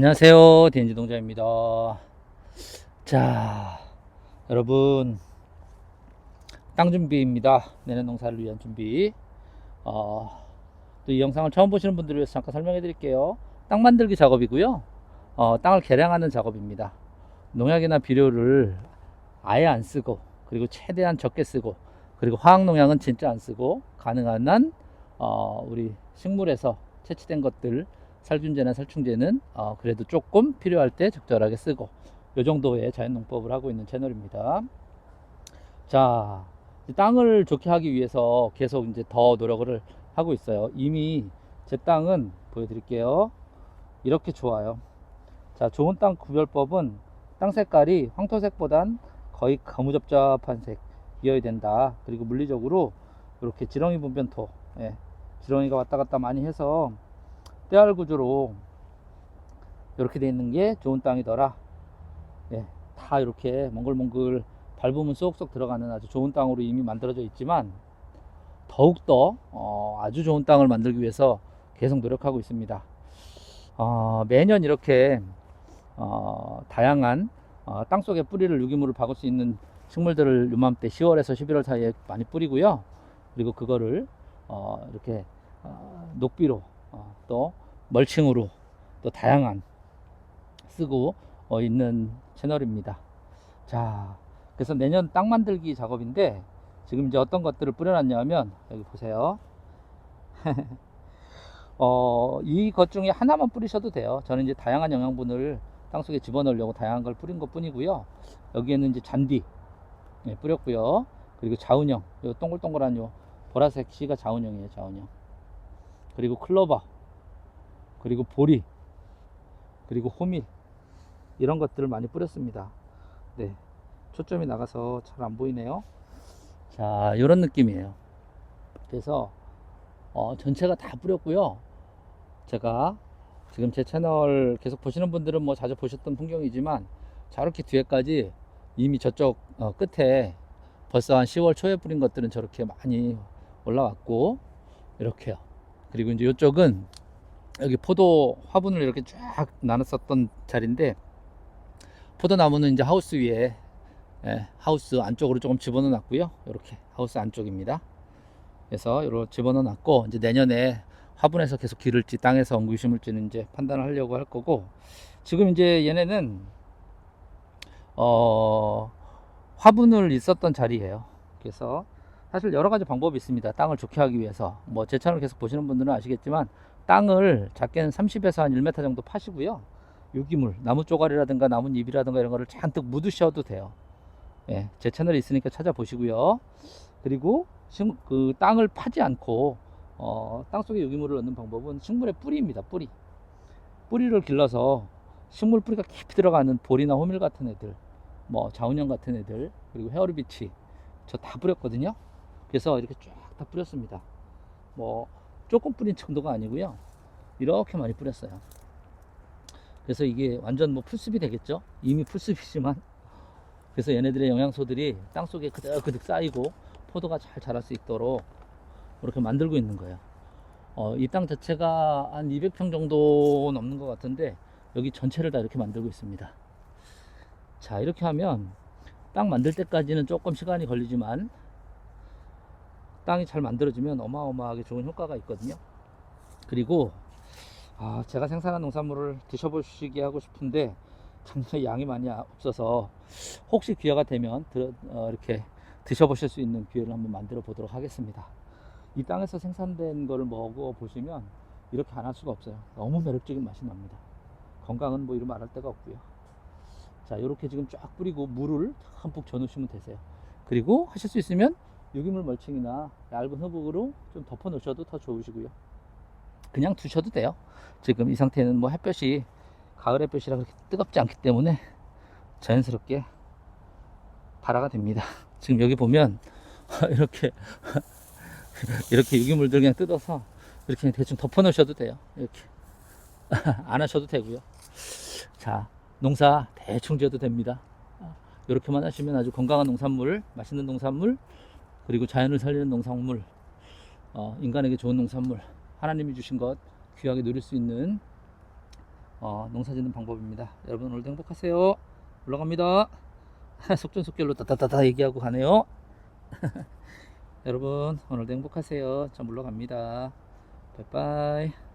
안녕하세요. DNG 동자입니다. 자, 여러분, 땅 준비입니다. 내년 농사를 위한 준비. 어, 또 이 영상을 처음 보시는 분들을 위해서 잠깐 설명해 드릴게요. 땅 만들기 작업이고요. 어, 땅을 개량하는 작업입니다. 농약이나 비료를 아예 안 쓰고, 그리고 최대한 적게 쓰고, 그리고 화학농약은 진짜 안 쓰고, 가능한 한, 어, 우리 식물에서 채취된 것들, 살균제나 살충제는 어, 그래도 조금 필요할 때 적절하게 쓰고 이 정도의 자연농법을 하고 있는 채널입니다. 자, 이 땅을 좋게 하기 위해서 계속 이제 더 노력을 하고 있어요. 이미 제 땅은 보여드릴게요. 이렇게 좋아요. 자, 좋은 땅 구별법은 땅 색깔이 황토색보단 거의 거무접잡한 색이어야 된다. 그리고 물리적으로 이렇게 지렁이 분변토, 예, 지렁이가 왔다 갔다 많이 해서 때알 구조로 이렇게 돼 있는 게 좋은 땅이더라. 예, 다 이렇게 몽글몽글 밟으면 쏙쏙 들어가는 아주 좋은 땅으로 이미 만들어져 있지만 더욱더 어, 아주 좋은 땅을 만들기 위해서 계속 노력하고 있습니다. 어, 매년 이렇게 어, 다양한 어, 땅 속에 뿌리를 유기물을 박을 수 있는 식물들을 요맘때 10월에서 11월 사이에 많이 뿌리고요. 그리고 그거를 어, 이렇게 어, 녹비로 어, 또 멀칭으로 또 다양한 쓰고 어, 있는 채널입니다. 자, 그래서 내년 땅 만들기 작업인데 지금 이제 어떤 것들을 뿌려놨냐면 여기 보세요. 어, 이것 중에 하나만 뿌리셔도 돼요. 저는 이제 다양한 영양분을 땅 속에 집어넣으려고 다양한 걸 뿌린 것 뿐이고요. 여기에는 이제 잔디 네, 뿌렸고요. 그리고 자운형, 요 동글동글한 요 보라색 씨가 자운형이에요. 자운형. 그리고 클로버, 그리고 보리, 그리고 호밀 이런 것들을 많이 뿌렸습니다. 네, 초점이 나가서 잘 안 보이네요. 자, 이런 느낌이에요. 그래서 어, 전체가 다 뿌렸고요. 제가 지금 제 채널 계속 보시는 분들은 뭐 자주 보셨던 풍경이지만 저렇게 뒤에까지 이미 저쪽 어, 끝에 벌써 한 10월 초에 뿌린 것들은 저렇게 많이 올라왔고 이렇게요. 그리고 이제 이쪽은 여기 포도 화분을 이렇게 쫙 나눴었던 자리인데 포도나무는 이제 하우스 위에 예, 하우스 안쪽으로 조금 집어넣어 놨고요. 이렇게 하우스 안쪽입니다. 그래서 이렇게 집어넣어 놨고 이제 내년에 화분에서 계속 기를지 땅에서 엉구이 심을지는 이제 판단을 하려고 할 거고 지금 이제 얘네는 어 화분을 있었던 자리예요. 그래서 사실 여러 가지 방법이 있습니다. 땅을 좋게 하기 위해서 뭐 제 채널 계속 보시는 분들은 아시겠지만 땅을 작게는 30에서 한 1m 정도 파시고요. 유기물, 나무 쪼가리라든가 나뭇잎이라든가 이런 거를 잔뜩 묻으셔도 돼요. 예, 제 채널에 있으니까 찾아보시고요. 그리고 식- 그 땅을 파지 않고 어, 땅 속에 유기물을 넣는 방법은 식물의 뿌리입니다. 뿌리. 뿌리를 길러서 식물 뿌리가 깊이 들어가는 볼이나 호밀 같은 애들, 뭐 자운형 같은 애들, 그리고 헤어리비치 저 다 뿌렸거든요. 그래서 이렇게 쫙 다 뿌렸습니다. 뭐 조금 뿌린 정도가 아니고요. 이렇게 많이 뿌렸어요. 그래서 이게 완전 뭐 풀숲이 되겠죠? 이미 풀숲이지만 그래서 얘네들의 영양소들이 땅 속에 그득그득 쌓이고 포도가 잘 자랄 수 있도록 이렇게 만들고 있는 거예요. 어, 이 땅 자체가 한 200평 정도 넘는 것 같은데 여기 전체를 다 이렇게 만들고 있습니다. 자, 이렇게 하면 땅 만들 때까지는 조금 시간이 걸리지만 땅이 잘 만들어지면 어마어마하게 좋은 효과가 있거든요. 그리고 아, 제가 생산한 농산물을 드셔보시게 하고 싶은데 정말 양이 많이 없어서 혹시 기회가 되면 들- 어, 이렇게 드셔보실 수 있는 기회를 한번 만들어 보도록 하겠습니다. 이 땅에서 생산된 거를 먹어 보시면 이렇게 안 할 수가 없어요. 너무 매력적인 맛이 납니다. 건강은 뭐 이런 말할 데가 없고요. 자, 이렇게 지금 쫙 뿌리고 물을 듬뿍 져 놓으시면 되세요. 그리고 하실 수 있으면 유기물 멀칭이나 얇은 흙으로 좀 덮어 놓으셔도 더 좋으시고요. 그냥 두셔도 돼요. 지금 이 상태는 뭐 햇볕이 가을 햇볕이라 그렇게 뜨겁지 않기 때문에 자연스럽게 발화가 됩니다. 지금 여기 보면 이렇게 이렇게 유기물들 그냥 뜯어서 이렇게 대충 덮어 놓으셔도 돼요. 이렇게 안 하셔도 되고요. 자, 농사 대충 지어도 됩니다. 이렇게만 하시면 아주 건강한 농산물, 맛있는 농산물, 그리고 자연을 살리는 농산물, 어, 인간에게 좋은 농산물, 하나님이 주신 것 귀하게 누릴 수 있는 어, 농사 짓는 방법입니다. 여러분 오늘도 행복하세요. 올라갑니다. 속전속결로 따따따따 얘기하고 가네요. 여러분 오늘도 행복하세요. 저 물러갑니다. 바이바이.